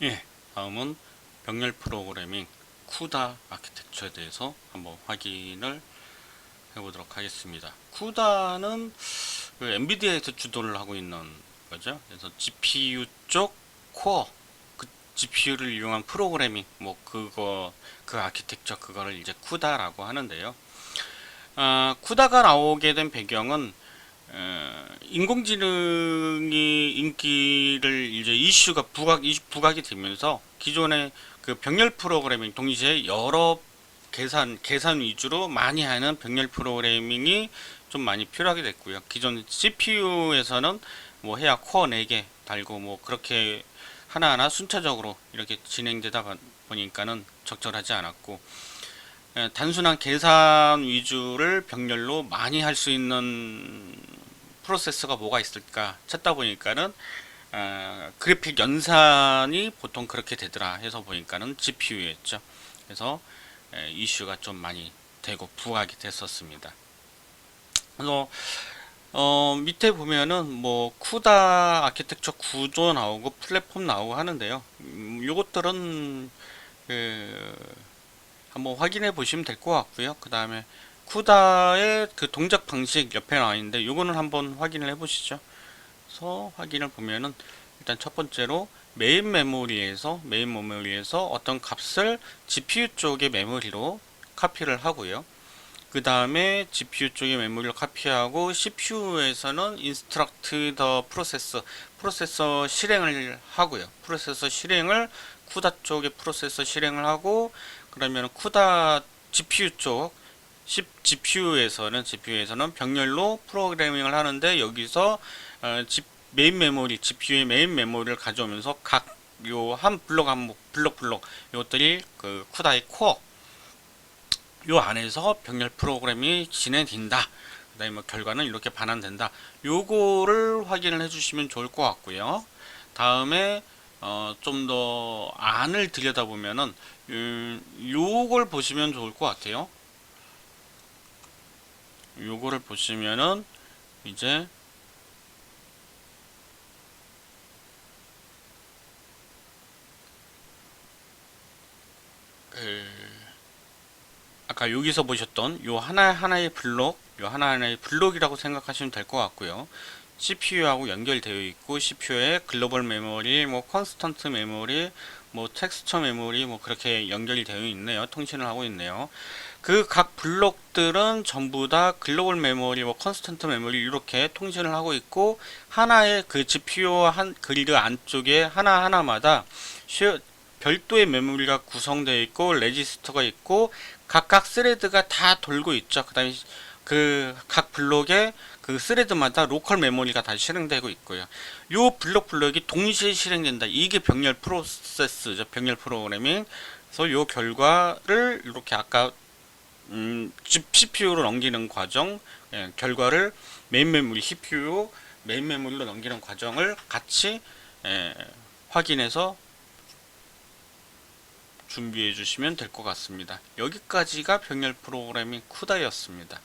예, 다음은 병렬 프로그래밍 쿠다 아키텍처에 대해서 한번 확인을 해보도록 하겠습니다. 쿠다는 그 엔비디아에서 주도를 하고 있는 거죠. 그래서 GPU 쪽 코어, 그 GPU를 이용한 프로그래밍, 뭐 그거 그 아키텍처 그거를 이제 쿠다라고 하는데요. 아, 쿠다가 나오게 된 배경은 어, 인공지능이 인기를 이제 이슈가 부각 부각이 되면서 기존의 그 병렬 프로그래밍 동시에 여러 계산 계산 위주로 많이 하는 병렬 프로그래밍이 좀 많이 필요하게 됐고요. 기존 CPU에서는 뭐 해야 코어 4개 달고 뭐 그렇게 하나하나 순차적으로 이렇게 진행되다 보- 보니까는 적절하지 않았고 에, 단순한 계산 위주를 병렬로 많이 할 수 있는 프로세서가 뭐가 있을까 찾다 보니까는 어, 그래픽 연산이 보통 그렇게 되더라 해서 보니까는 GPU였죠. 그래서 에, 이슈가 좀 많이 되고 부각이 됐었습니다. 그래서 어, 밑에 보면은 뭐 쿠다 아키텍처 구조 나오고 플랫폼 나오고 하는데요. 음, 요것들은 그 한번 확인해 보시면 될 것 같고요. 그 다음에 쿠다의 그 동작 방식 옆에 나와 있는데 요거는 한번 확인을 해 보시죠. 그래서 확인을 보면은 일단 첫 번째로 메인 메모리에서 메인 메모리에서 어떤 값을 GPU 쪽의 메모리로 카피를 하고요. 그 다음에 GPU 쪽의 메모리를 카피하고 CPU에서는 instruct the process 프로세서 실행을 하고요. 프로세서 실행을 쿠다 쪽의 프로세서 실행을 하고 그러면 쿠다 GPU 쪽 GPU에서는 GPU에서는 병렬로 프로그래밍을 하는데 여기서 어, 지- 메인 메모리 GPU의 메인 메모리를 가져오면서 각 요 한 블록 한 블록 블록 요것들이 그 쿠다의 코어 요 안에서 병렬 프로그램이 진행된다. 그다음에 뭐 결과는 이렇게 반환된다. 요거를 확인을 해주시면 좋을 것 같고요. 다음에 어, 좀 더 안을 들여다보면은 음, 요걸 보시면 좋을 것 같아요. 요거를 보시면은 이제 그 아까 여기서 보셨던 요 하나 하나의 블록, 요 하나 하나의 블록이라고 생각하시면 될 것 같고요. CPU하고 연결되어 있고 CPU에 글로벌 메모리, 뭐 컨스턴트 메모리, 뭐 텍스처 메모리 뭐 그렇게 연결이 되어 있네요. 통신을 하고 있네요. 그 각 블록들은 전부 다 글로벌 메모리, 뭐 컨스턴트 메모리 이렇게 통신을 하고 있고 하나의 그 GPU 한 그리드 안쪽에 하나 하나마다 쉐어- 별도의 메모리가 구성되어 있고 레지스터가 있고 각각 스레드가 다 돌고 있죠. 그다음에 그 각 블록에 그 스레드마다 로컬 메모리가 다 실행되고 있고요. 요 블록 블록이 동시에 실행된다. 이게 병렬 프로세스죠. 병렬 프로그래밍. 그래서 요 결과를 이렇게 아까 음, CPU로 넘기는 과정, 예, 결과를 메인 메모리 CPU, 메인 메모리로 넘기는 과정을 같이 예, 확인해서 준비해 주시면 될 것 같습니다. 여기까지가 병렬 프로그래밍 쿠다였습니다.